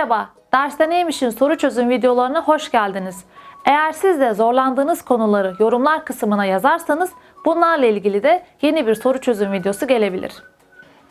Merhaba, derste neymişin soru çözüm videolarına hoş geldiniz. Eğer siz de zorlandığınız konuları yorumlar kısmına yazarsanız bunlarla ilgili de yeni bir soru çözüm videosu gelebilir.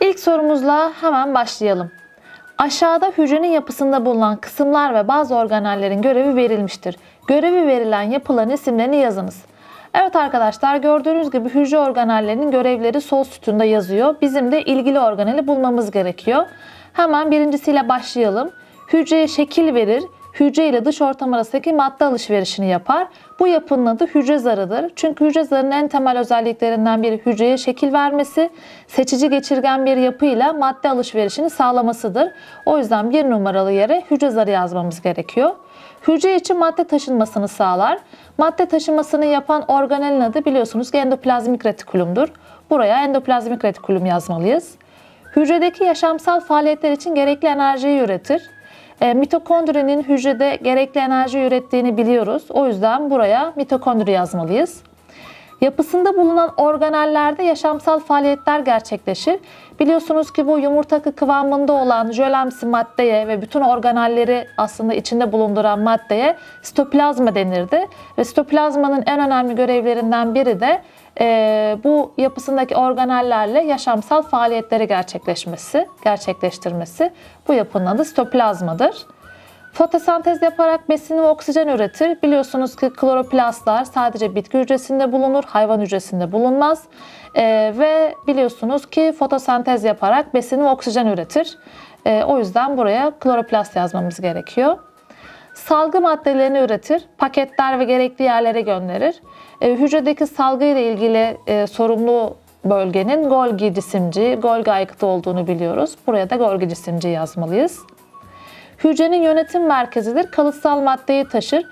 İlk sorumuzla hemen başlayalım. Aşağıda hücrenin yapısında bulunan kısımlar ve bazı organellerin görevi verilmiştir. Görevi verilen yapıların isimlerini yazınız. Evet arkadaşlar gördüğünüz gibi hücre organellerinin görevleri sol sütunda yazıyor. Bizim de ilgili organeli bulmamız gerekiyor. Hemen birincisiyle başlayalım. Hücreye şekil verir, hücre ile dış ortam arasındaki madde alışverişini yapar. Bu yapının adı hücre zarıdır. Çünkü hücre zarının en temel özelliklerinden biri hücreye şekil vermesi, seçici geçirgen bir yapıyla madde alışverişini sağlamasıdır. O yüzden bir numaralı yere hücre zarı yazmamız gerekiyor. Hücre için madde taşınmasını sağlar. Madde taşımasını yapan organelin adı biliyorsunuz ki endoplazmik retikulumdur. Buraya endoplazmik retikulum yazmalıyız. Hücredeki yaşamsal faaliyetler için gerekli enerjiyi üretir. E, mitokondrinin hücrede gerekli enerji ürettiğini biliyoruz. O yüzden buraya mitokondri yazmalıyız. Yapısında bulunan organellerde yaşamsal faaliyetler gerçekleşir. Biliyorsunuz ki bu yumurta kıvamında olan jölemsi maddeye ve bütün organelleri aslında içinde bulunduran maddeye sitoplazma denirdi. Ve sitoplazmanın en önemli görevlerinden biri de bu yapısındaki organellerle yaşamsal faaliyetleri gerçekleşmesi, gerçekleştirmesi. Bu yapının adı sitoplazmadır. Fotosentez yaparak besin ve oksijen üretir. Biliyorsunuz ki kloroplastlar sadece bitki hücresinde bulunur, hayvan hücresinde bulunmaz. Ee, ve biliyorsunuz ki fotosentez yaparak besin ve oksijen üretir. Ee, o yüzden buraya kloroplast yazmamız gerekiyor. Salgı maddelerini üretir, paketler ve gerekli yerlere gönderir. Ee, hücredeki salgı ile ilgili e, sorumlu bölgenin Golgi cisimci, Golgi aygıtı olduğunu biliyoruz. Buraya da Golgi cisimci yazmalıyız. Hücrenin yönetim merkezidir. Kalıtsal maddeyi taşır.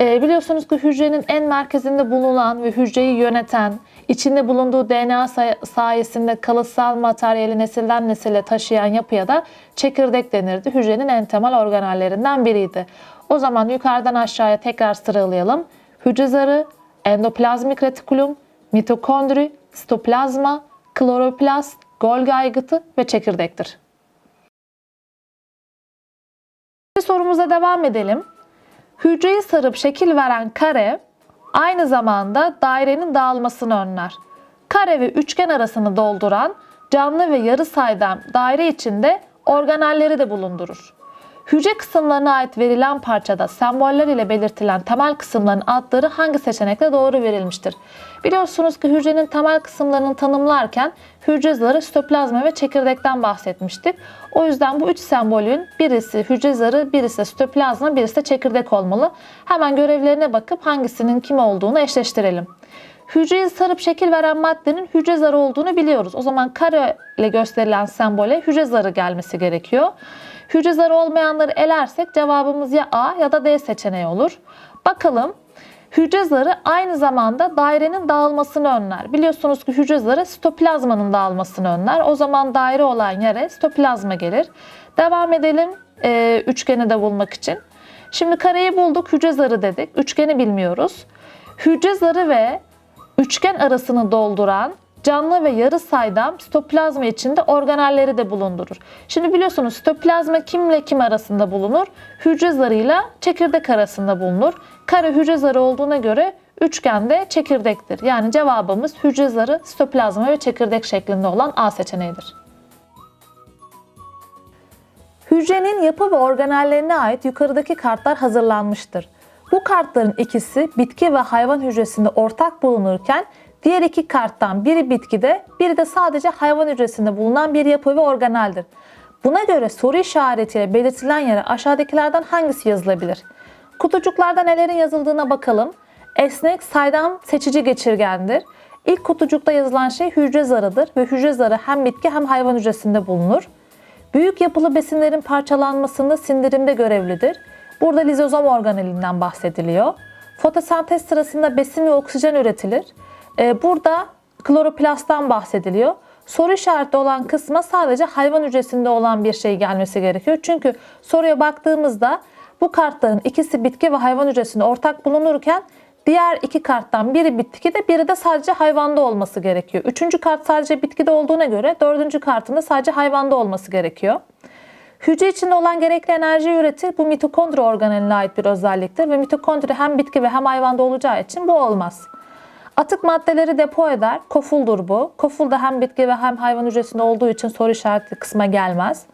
E, biliyorsunuz ki hücrenin en merkezinde bulunan ve hücreyi yöneten, içinde bulunduğu DNA say- sayesinde kalıtsal materyali nesilden nesile taşıyan yapıya da çekirdek denirdi. Hücrenin en temel organellerinden biriydi. O zaman yukarıdan aşağıya tekrar sıralayalım. Hücre zarı, endoplazmik retikulum, mitokondri, sitoplazma, kloroplast, Golgi aygıtı ve çekirdektir. sorumuza devam edelim. Hücreyi sarıp şekil veren kare aynı zamanda dairenin dağılmasını önler. Kare ve üçgen arasını dolduran canlı ve yarı saydam daire içinde organelleri de bulundurur. Hücre kısımlarına ait verilen parçada semboller ile belirtilen temel kısımların adları hangi seçenekle doğru verilmiştir? Biliyorsunuz ki hücrenin temel kısımlarını tanımlarken hücre zarı, sitoplazma ve çekirdekten bahsetmiştik. O yüzden bu üç sembolün birisi hücre zarı, birisi sitoplazma, birisi de çekirdek olmalı. Hemen görevlerine bakıp hangisinin kim olduğunu eşleştirelim. Hücreyi sarıp şekil veren maddenin hücre zarı olduğunu biliyoruz. O zaman kare ile gösterilen sembole hücre zarı gelmesi gerekiyor. Hücre zarı olmayanları elersek cevabımız ya A ya da D seçeneği olur. Bakalım Hücre zarı aynı zamanda dairenin dağılmasını önler. Biliyorsunuz ki hücre zarı sitoplazmanın dağılmasını önler. O zaman daire olan yere sitoplazma gelir. Devam edelim e, üçgeni de bulmak için. Şimdi kareyi bulduk, hücre zarı dedik. Üçgeni bilmiyoruz. Hücre zarı ve üçgen arasını dolduran canlı ve yarı saydam sitoplazma içinde organelleri de bulundurur. Şimdi biliyorsunuz sitoplazma kimle kim arasında bulunur? Hücre zarıyla çekirdek arasında bulunur. Kare hücre zarı olduğuna göre üçgen de çekirdektir. Yani cevabımız hücre zarı, sitoplazma ve çekirdek şeklinde olan A seçeneğidir. Hücrenin yapı ve organellerine ait yukarıdaki kartlar hazırlanmıştır. Bu kartların ikisi bitki ve hayvan hücresinde ortak bulunurken diğer iki karttan biri bitkide, biri de sadece hayvan hücresinde bulunan bir yapı ve organeldir. Buna göre soru işaretiyle belirtilen yere aşağıdakilerden hangisi yazılabilir? Kutucuklarda nelerin yazıldığına bakalım. Esnek, saydam, seçici geçirgendir. İlk kutucukta yazılan şey hücre zarıdır ve hücre zarı hem bitki hem hayvan hücresinde bulunur. Büyük yapılı besinlerin parçalanmasında sindirimde görevlidir. Burada lizozom organelinden bahsediliyor. Fotosentez sırasında besin ve oksijen üretilir. Ee, burada kloroplastten bahsediliyor. Soru işareti olan kısma sadece hayvan hücresinde olan bir şey gelmesi gerekiyor. Çünkü soruya baktığımızda bu kartların ikisi bitki ve hayvan hücresinde ortak bulunurken diğer iki karttan biri bitkide biri de sadece hayvanda olması gerekiyor. Üçüncü kart sadece bitkide olduğuna göre dördüncü kartın da sadece hayvanda olması gerekiyor. Hücre içinde olan gerekli enerjiyi üretir. Bu mitokondri organeline ait bir özelliktir ve mitokondri hem bitki ve hem hayvanda olacağı için bu olmaz. Atık maddeleri depo eder. Kofuldur bu. Koful da hem bitki ve hem hayvan hücresinde olduğu için soru işareti kısma gelmez.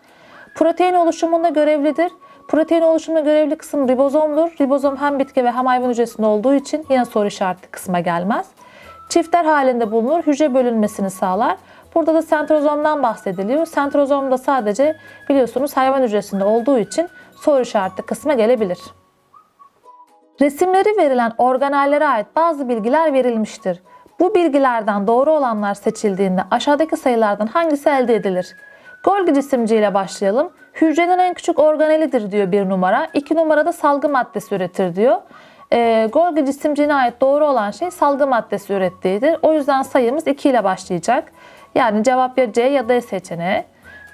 Protein oluşumunda görevlidir. Protein oluşumunda görevli kısım ribozomdur. Ribozom hem bitki ve hem hayvan hücresinde olduğu için yine soru işareti kısma gelmez. Çiftler halinde bulunur. Hücre bölünmesini sağlar. Burada da sentrozomdan bahsediliyor. Sentrozom da sadece biliyorsunuz hayvan hücresinde olduğu için soru işareti kısma gelebilir. Resimleri verilen organellere ait bazı bilgiler verilmiştir. Bu bilgilerden doğru olanlar seçildiğinde aşağıdaki sayılardan hangisi elde edilir? Golgi cisimciyle başlayalım. Hücrenin en küçük organelidir diyor bir numara. İki numarada salgı maddesi üretir diyor. E, Golgi cisimciğine ait doğru olan şey salgı maddesi ürettiğidir. O yüzden sayımız 2 ile başlayacak. Yani cevap ya C ya D seçeneği.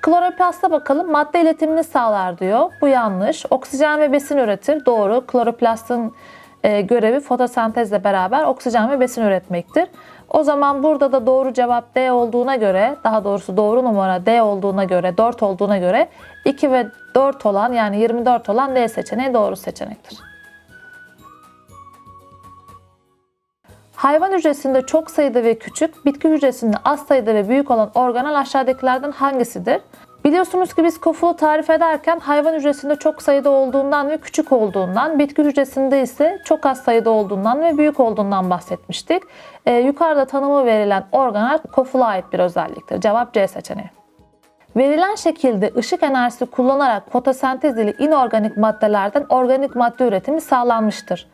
Kloroplasta bakalım madde iletimini sağlar diyor. Bu yanlış. Oksijen ve besin üretir. Doğru. Kloroplastın e, görevi fotosentezle beraber oksijen ve besin üretmektir. O zaman burada da doğru cevap D olduğuna göre, daha doğrusu doğru numara D olduğuna göre, 4 olduğuna göre 2 ve 4 olan yani 24 olan D seçeneği doğru seçenektir. Hayvan hücresinde çok sayıda ve küçük, bitki hücresinde az sayıda ve büyük olan organel aşağıdakilerden hangisidir? Biliyorsunuz ki biz kofulu tarif ederken hayvan hücresinde çok sayıda olduğundan ve küçük olduğundan, bitki hücresinde ise çok az sayıda olduğundan ve büyük olduğundan bahsetmiştik. Ee, yukarıda tanımı verilen organel kofula ait bir özelliktir. Cevap C seçeneği. Verilen şekilde ışık enerjisi kullanarak fotosentez ile inorganik maddelerden organik madde üretimi sağlanmıştır.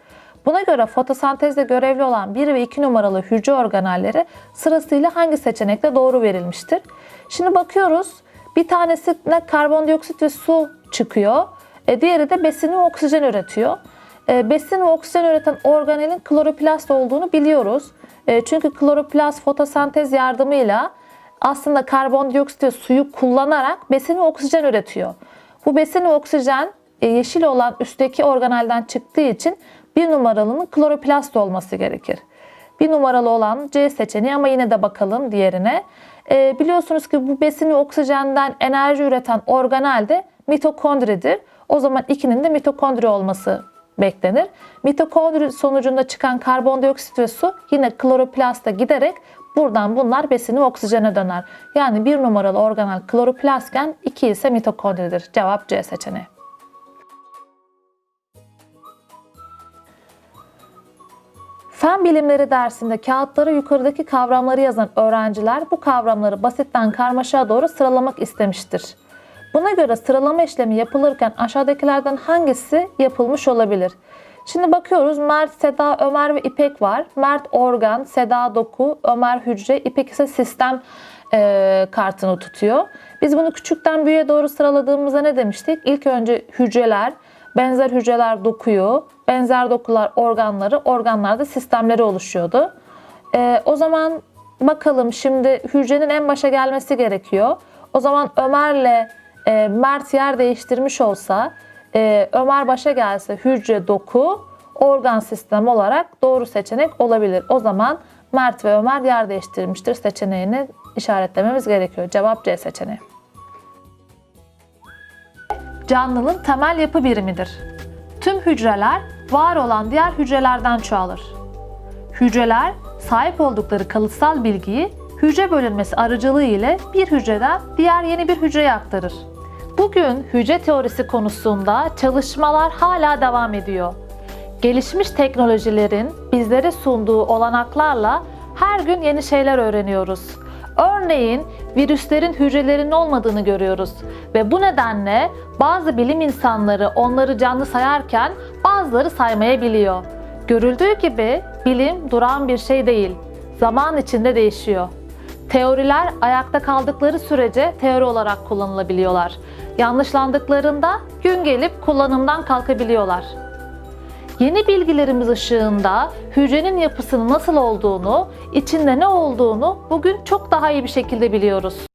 Buna göre fotosentezde görevli olan 1 ve 2 numaralı hücre organelleri sırasıyla hangi seçenekte doğru verilmiştir? Şimdi bakıyoruz. Bir tanesine karbondioksit ve su çıkıyor. E, diğeri de besin ve oksijen üretiyor. E, besin ve oksijen üreten organelin kloroplast olduğunu biliyoruz. E, çünkü kloroplast fotosentez yardımıyla aslında karbondioksit ve suyu kullanarak besin ve oksijen üretiyor. Bu besin ve oksijen e, yeşil olan üstteki organelden çıktığı için bir numaralının kloroplast olması gerekir. Bir numaralı olan C seçeneği ama yine de bakalım diğerine. E, biliyorsunuz ki bu besin ve oksijenden enerji üreten organel de mitokondridir. O zaman 2'nin de mitokondri olması beklenir. Mitokondri sonucunda çıkan karbondioksit ve su yine kloroplasta giderek buradan bunlar besini oksijene döner. Yani bir numaralı organel kloroplastken 2 ise mitokondridir. Cevap C seçeneği. Fen bilimleri dersinde kağıtlara yukarıdaki kavramları yazan öğrenciler bu kavramları basitten karmaşaya doğru sıralamak istemiştir. Buna göre sıralama işlemi yapılırken aşağıdakilerden hangisi yapılmış olabilir? Şimdi bakıyoruz Mert, Seda, Ömer ve İpek var. Mert organ, Seda doku, Ömer hücre, İpek ise sistem e, kartını tutuyor. Biz bunu küçükten büyüğe doğru sıraladığımızda ne demiştik? İlk önce hücreler, benzer hücreler dokuyu, benzer dokular organları, organlarda sistemleri oluşuyordu. E, o zaman bakalım şimdi hücrenin en başa gelmesi gerekiyor. O zaman Ömer'le e, Mert yer değiştirmiş olsa, e, Ömer başa gelse hücre doku, organ sistem olarak doğru seçenek olabilir. O zaman Mert ve Ömer yer değiştirmiştir seçeneğini işaretlememiz gerekiyor. Cevap C seçeneği. Canlının temel yapı birimidir. Tüm hücreler var olan diğer hücrelerden çoğalır. Hücreler sahip oldukları kalıtsal bilgiyi hücre bölünmesi aracılığı ile bir hücreden diğer yeni bir hücreye aktarır. Bugün hücre teorisi konusunda çalışmalar hala devam ediyor. Gelişmiş teknolojilerin bizlere sunduğu olanaklarla her gün yeni şeyler öğreniyoruz. Örneğin virüslerin hücrelerinin olmadığını görüyoruz ve bu nedenle bazı bilim insanları onları canlı sayarken bazıları saymayabiliyor. Görüldüğü gibi bilim duran bir şey değil. Zaman içinde değişiyor. Teoriler ayakta kaldıkları sürece teori olarak kullanılabiliyorlar. Yanlışlandıklarında gün gelip kullanımdan kalkabiliyorlar. Yeni bilgilerimiz ışığında hücrenin yapısının nasıl olduğunu, içinde ne olduğunu bugün çok daha iyi bir şekilde biliyoruz.